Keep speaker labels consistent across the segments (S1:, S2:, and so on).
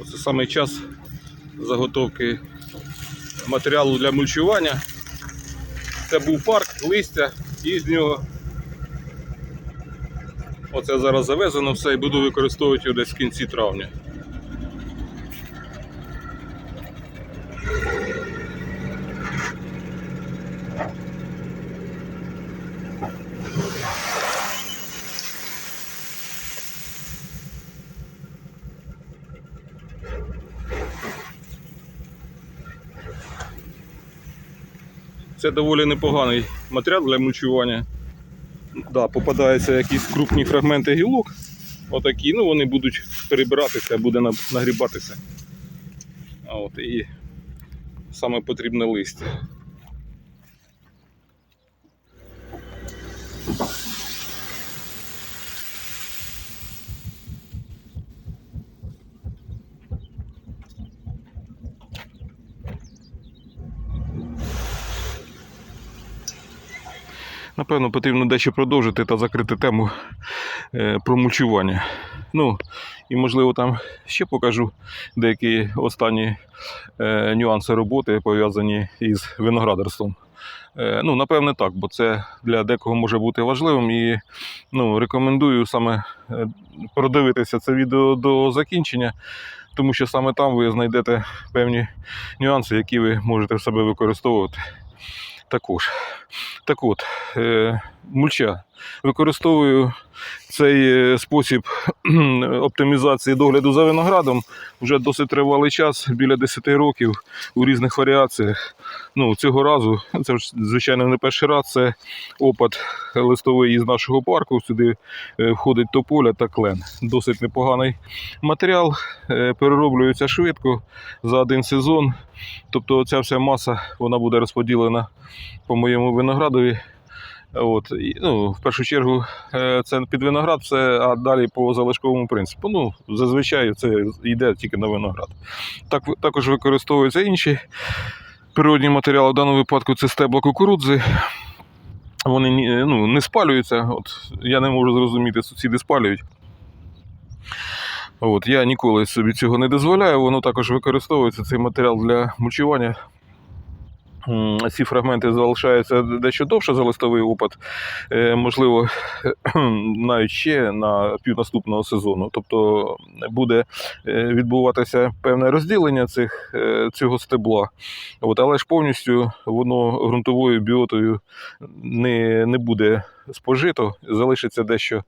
S1: Оце саме час заготовки матеріалу для мульчування. Це був парк, листя і з нього. Оце зараз завезено все і буду використовувати його десь в кінці травня. Це доволі непоганий матеріал для мульчування. Да, попадаються якісь крупні фрагменти гілок. Отакі, ну вони будуть перебиратися, буде нагрібатися. От і саме потрібне листя. Напевно, потрібно дещо продовжити та закрити тему е, про мульчування. Ну, і можливо там ще покажу деякі останні е, нюанси роботи, пов'язані із виноградарством. Е, ну, напевне, так, бо це для декого може бути важливим. І ну, рекомендую саме продивитися це відео до закінчення, тому що саме там ви знайдете певні нюанси, які ви можете в себе використовувати. Також. Так от, е, мульча. Використовую цей е, спосіб оптимізації догляду за виноградом вже досить тривалий час, біля 10 років у різних варіаціях. Ну, цього разу, це звичайно, не перший раз, це опад листовий із нашого парку. Сюди е, входить тополя та клен. Досить непоганий матеріал, е, перероблюється швидко за один сезон. Тобто ця вся маса вона буде розподілена по моєму виноградові. От, і, ну, в першу чергу е, це під виноград, все, а далі по залишковому принципу. Ну, зазвичай це йде тільки на виноград. Так, також використовуються інші природні матеріали. В даному випадку це стебла кукурудзи. Вони ну, не спалюються. От, я не можу зрозуміти, сусіди спалюють. От, я ніколи собі цього не дозволяю. Воно також використовується цей матеріал для мульчування. Ці фрагменти залишаються дещо довше за листовий опад, Е, можливо, навіть ще на пів наступного сезону. Тобто буде е, відбуватися певне розділення цих, е, цього стебла. От, але ж повністю воно ґрунтовою біотою не, не буде спожито, залишиться дещо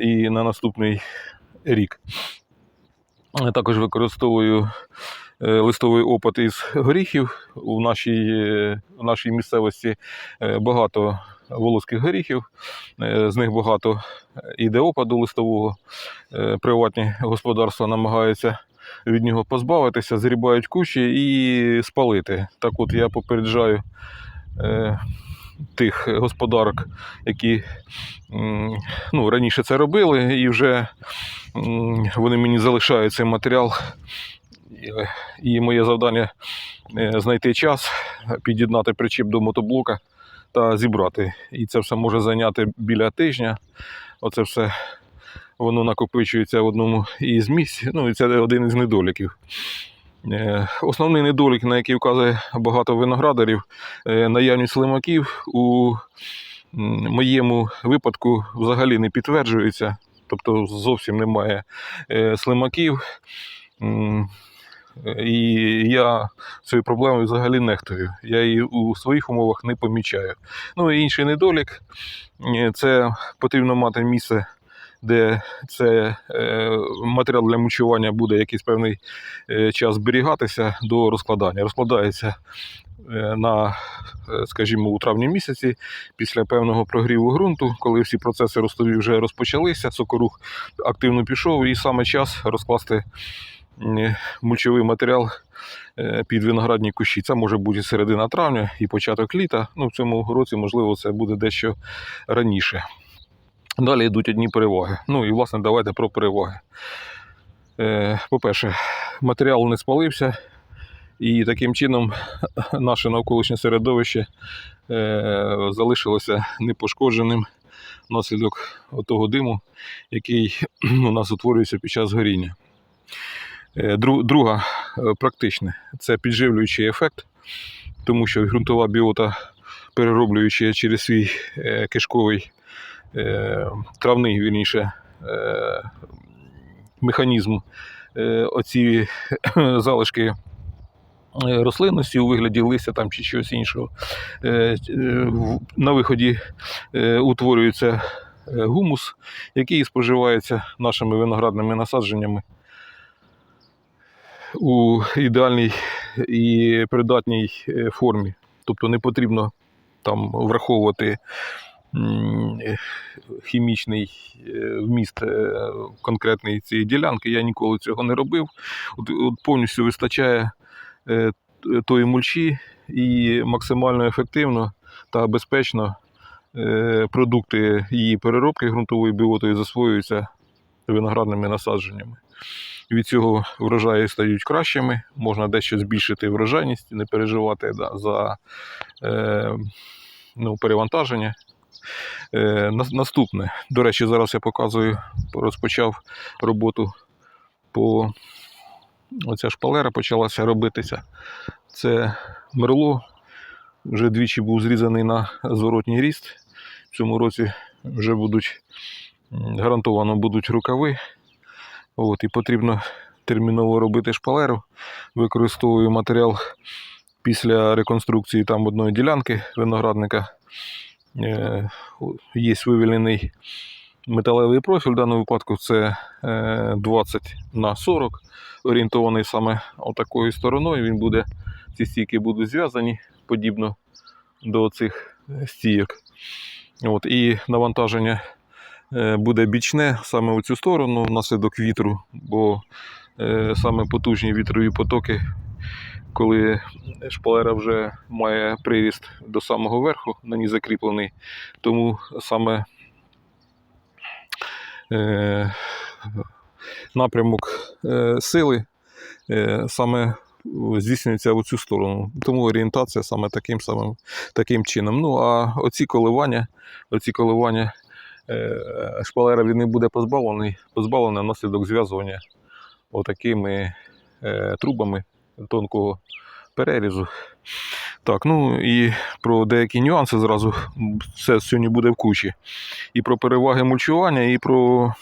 S1: і на наступний рік. Е, Також використовую листовий опад із горіхів. У нашій, е, у нашій місцевості е, багато волоських горіхів, е, з них багато іде опаду листового. Е, Приватні господарства намагаються від нього позбавитися, зрібають кущі і спалити. Так от я попереджаю е, тих господарок, які м, ну, раніше це робили, і вже м, вони мені залишають цей матеріал. І- моє завдання е, знайти час, під'єднати причіп до мотоблока та зібрати. І це все може зайняти біля тижня. Оце все воно накопичується в одному із місць. Ну і це один із недоліків. Е, Основний недолік, на який вказує багато виноградарів, е, наявність слимаків у моєму випадку взагалі не підтверджується. Тобто зовсім немає слимаків. І я цією проблемою взагалі нехтую. Я її у своїх умовах не помічаю. Ну і інший недолік е, це потрібно мати місце, де це е, матеріал для мульчування буде якийсь певний е, час зберігатися до розкладання. Розкладається на, скажімо, у травні місяці після певного прогріву ґрунту, коли всі процеси ростові вже розпочалися, сокорух активно пішов, і саме час розкласти мульчовий матеріал е, під виноградні кущі. Це може бути середина травня і початок літа. Ну, в цьому році, можливо, це буде дещо раніше. Далі йдуть одні переваги. Ну і власне давайте про переваги. Е, По-перше, матеріал не спалився, і таким чином наше навколишнє середовище е, залишилося непошкодженим внаслідок того диму, який у нас утворюється під час горіння. Е, дру- Друга е, практичне це підживлюючий ефект, тому що ґрунтова біота, перероблюючи через свій е, кишковий травний вірніше, механізм оці залишки рослинності у вигляді листя там чи чогось іншого. На виході утворюється гумус, який споживається нашими виноградними насадженнями у ідеальній і придатній е, формі. Тобто не потрібно там враховувати хімічний е, вміст е, конкретної цієї ділянки. Я ніколи цього не робив. От, от повністю вистачає тої мульчі і максимально ефективно та безпечно продукти її переробки ґрунтової біотою засвоюються виноградними насадженнями. Від цього врожаї стають кращими, можна дещо збільшити врожайність, не переживати да, за е, ну, перевантаження. Е, наступне, до речі, зараз я показую, розпочав роботу по оця шпалера почалася робитися. Це мерло. Вже двічі був зрізаний на зворотній ріст. В цьому році вже будуть гарантовано будуть рукави. От, і потрібно терміново робити шпалеру. Використовую матеріал після реконструкції там одної ділянки виноградника. Е, Є вивільнений металевий профіль. В даному випадку це е, 20 на 40, орієнтований саме отакою стороною. Він буде, ці стійки будуть зв'язані подібно до цих стійок. От, і навантаження е, буде бічне саме у цю сторону внаслідок вітру, бо е, саме потужні вітрові потоки, коли шпалера вже має приріст до самого верху, на ній закріплений, тому саме е, напрямок е, сили е, саме здійснюється в цю сторону. Тому орієнтація саме таким самим таким чином. Ну а оці коливання, оці коливання е, шпалера від них буде позбавлений, позбавлена внаслідок зв'язування отакими е, трубами тонкого перерізу. Так, ну і про деякі нюанси зразу все сьогодні буде в кучі. І про переваги мульчування, і про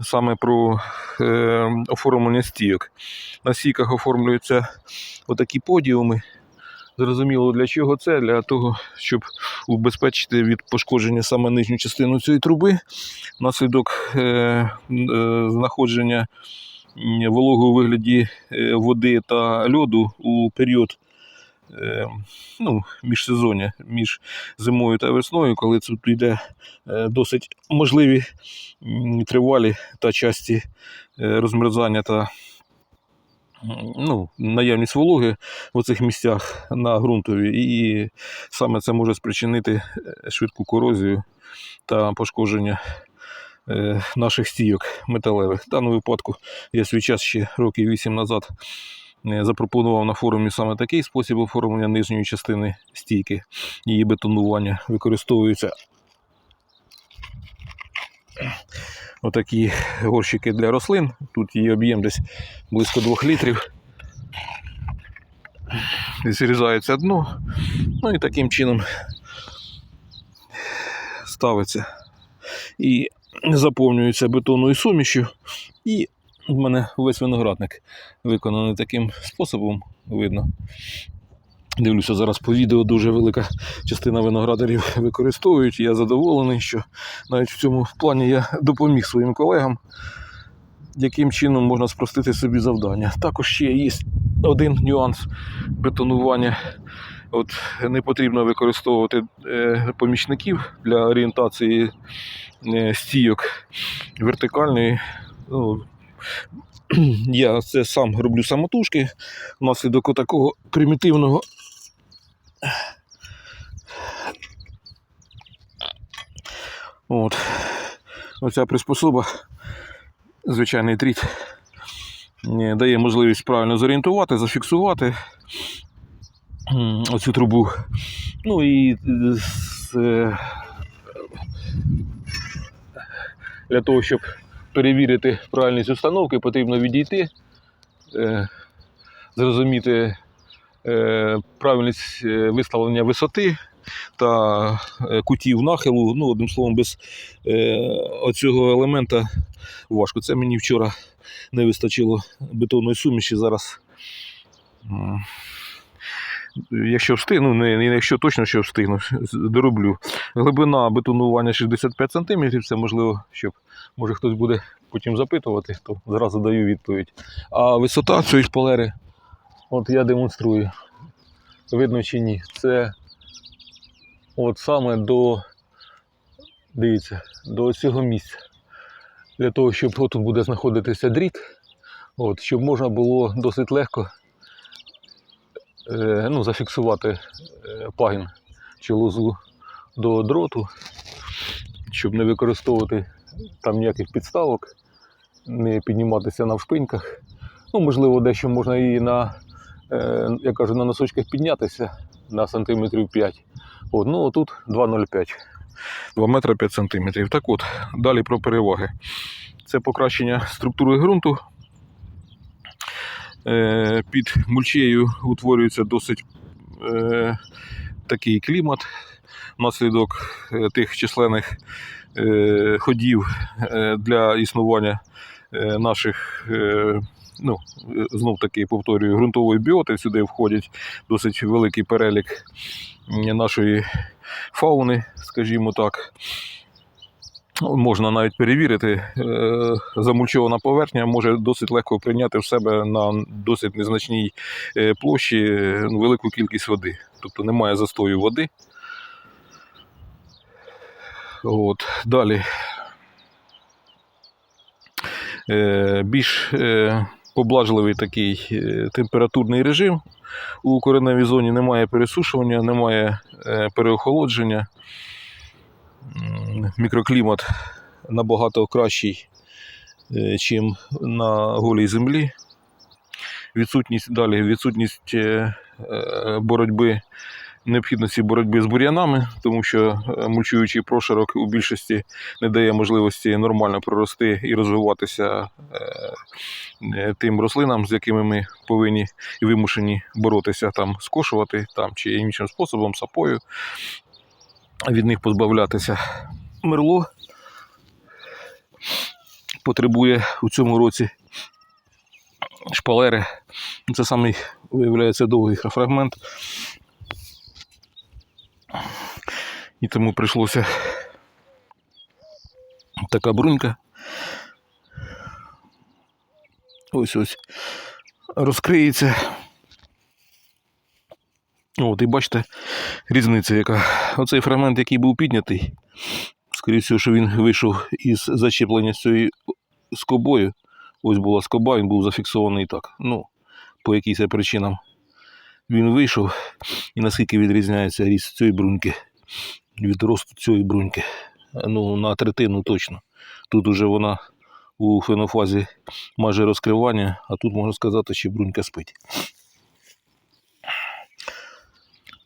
S1: саме про е, оформлення стійок. На стійках оформлюються отакі подіуми. Зрозуміло, для чого це? Для того, щоб убезпечити від пошкодження саме нижню частину цієї труби, внаслідок е, е, знаходження вологи у вигляді е, води та льоду у період е, ну, міжсезоння, між зимою та весною, коли тут йде е, досить можливі тривалі та часті розмерзання та ну, наявність вологи в цих місцях на ґрунтові, і саме це може спричинити е, швидку корозію та пошкодження е, наших стійок металевих. В даному випадку я свій час ще років 8 назад е, запропонував на форумі саме такий спосіб оформлення нижньої частини стійки, її бетонування. Використовуються отакі горщики для рослин. Тут її об'єм десь близько 2 літрів. Зрізається дно, ну і таким чином ставиться і заповнюється бетонною сумішю. І в мене весь виноградник виконаний таким способом, видно. Дивлюся зараз по відео, дуже велика частина виноградарів використовують. Я задоволений, що навіть в цьому плані я допоміг своїм колегам, яким чином можна спростити собі завдання. Також ще є один нюанс бетонування. От не потрібно використовувати е, помічників для орієнтації е, стійок вертикальної. Ну, я це сам роблю самотужки внаслідок такого примітивного. От. Оця приспособа, звичайний тріт, е, дає можливість правильно зорієнтувати, зафіксувати оцю трубу. Ну і е, е, для того, щоб перевірити правильність установки, потрібно відійти е, зрозуміти е, правильність е, виставлення висоти та кутів нахилу. Ну, одним словом, без оцього елемента важко. Це мені вчора не вистачило бетонної суміші. Зараз, якщо встигну, не, якщо точно що встигну, дороблю. Глибина бетонування 65 см, це можливо, щоб може хтось буде потім запитувати, то зразу даю відповідь. А висота цієї шпалери, от я демонструю. Видно чи ні, це от саме до, дивіться, до цього місця. Для того, щоб тут буде знаходитися дріт, от, щоб можна було досить легко ну, зафіксувати е, пагін чи лозу до дроту, щоб не використовувати там ніяких підставок, не підніматися на вшпиньках. Ну, можливо, дещо можна і на, е, я кажу, на носочках піднятися на сантиметрів 5. От, ну, тут 2,05. 2 метри 5 сантиметрів. Так от, далі про переваги. Це покращення структури ґрунту. Е, Під мульчею утворюється досить е, такий клімат внаслідок е, тих численних ходів для існування наших, ну, знов таки повторюю, ґрунтової біоти. Сюди входять досить великий перелік нашої фауни, скажімо так. Можна навіть перевірити, е, замульчована поверхня може досить легко прийняти в себе на досить незначній е, площі е, велику кількість води. Тобто немає застою води. От. Далі. Більш поблажливий такий температурний режим. У кореневій зоні немає пересушування, немає переохолодження. Мікроклімат набагато кращий, ніж на голій землі. Відсутність далі, відсутність е, е, боротьби, необхідності боротьби з бур'янами, тому що е, мульчуючий прошарок у більшості не дає можливості нормально прорости і розвиватися е, е, тим рослинам, з якими ми повинні і вимушені боротися, там скошувати там, чи іншим способом, сапою, від них позбавлятися. Мерло потребує у цьому році шпалери. Це самий, виявляється, довгий фрагмент. І тому прийшлося така брунька. Ось ось розкриється. От, і бачите, різниця яка. Оцей фрагмент, який був піднятий, скоріше що він вийшов із зачеплення з цією скобою. Ось була скоба, він був зафіксований так. Ну, по якійсь причинам він вийшов. І наскільки відрізняється ріст цієї бруньки від росту цієї бруньки. Ну, на третину точно. Тут уже вона у фенофазі майже розкривання, а тут можна сказати, що брунька спить.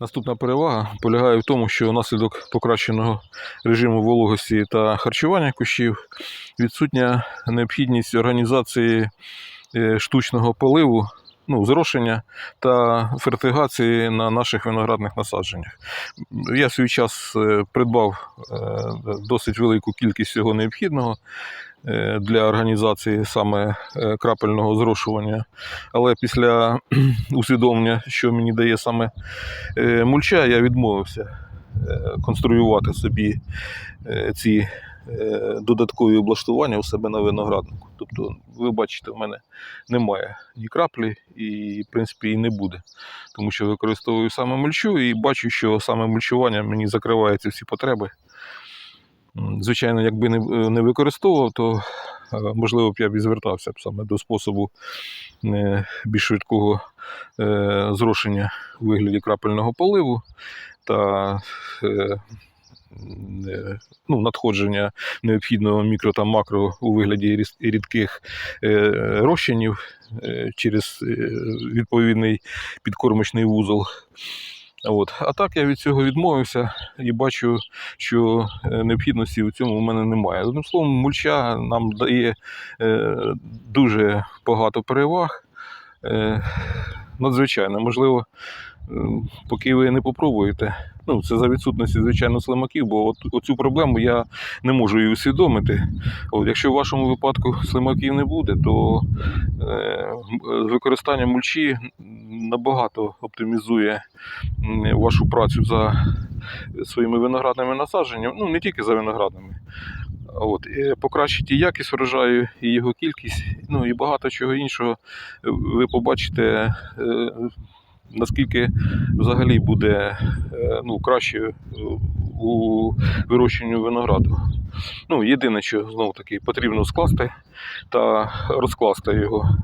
S1: Наступна перевага полягає в тому, що внаслідок покращеного режиму вологості та харчування кущів відсутня необхідність організації е, штучного поливу, ну, зрошення та фертигації на наших виноградних насадженнях. Я свій час е, придбав е, досить велику кількість всього необхідного для організації саме е, крапельного зрошування. Але після усвідомлення, що мені дає саме е, мульча, я відмовився е, конструювати собі е, ці е, додаткові облаштування у себе на винограднику. Тобто, ви бачите, в мене немає ні краплі і, в принципі, і не буде. Тому що використовую саме мульчу і бачу, що саме мульчування мені закриває ці всі потреби. Звичайно, якби не, не використовував, то е, можливо б я б і звертався б саме до способу е, більш швидкого е, зрошення у вигляді крапельного поливу та е, е, ну, надходження необхідного мікро та макро у вигляді рідких е, розчинів е, через е, відповідний підкормочний вузол. От. А так я від цього відмовився і бачу, що е, необхідності у цьому в мене немає. Одним словом, мульча нам дає е, дуже багато переваг. е, надзвичайно. Можливо, поки ви не попробуєте. Ну, це за відсутності, звичайно, слимаків, бо от, оцю проблему я не можу її усвідомити. От, якщо в вашому випадку слимаків не буде, то е, використання мульчі набагато оптимізує вашу працю за своїми виноградними насадженнями, ну не тільки за виноградними. От, покращить і якість врожаю, і його кількість, ну і багато чого іншого. Ви побачите, е, наскільки взагалі буде е, ну, краще е, у вирощенні винограду. Ну, єдине, що знову таки потрібно скласти та розкласти його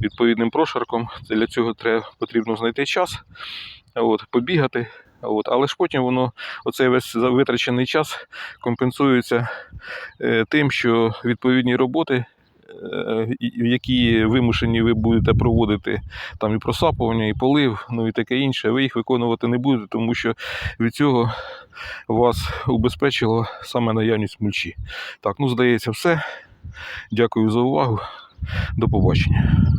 S1: відповідним прошарком. Для цього треба потрібно знайти час, от, побігати. От, але ж потім воно, оцей весь витрачений час компенсується е, тим, що відповідні роботи, які вимушені ви будете проводити, там і просапування, і полив, ну і таке інше, ви їх виконувати не будете, тому що від цього вас убезпечила саме наявність мульчі. Так, ну здається, все. Дякую за увагу. До побачення.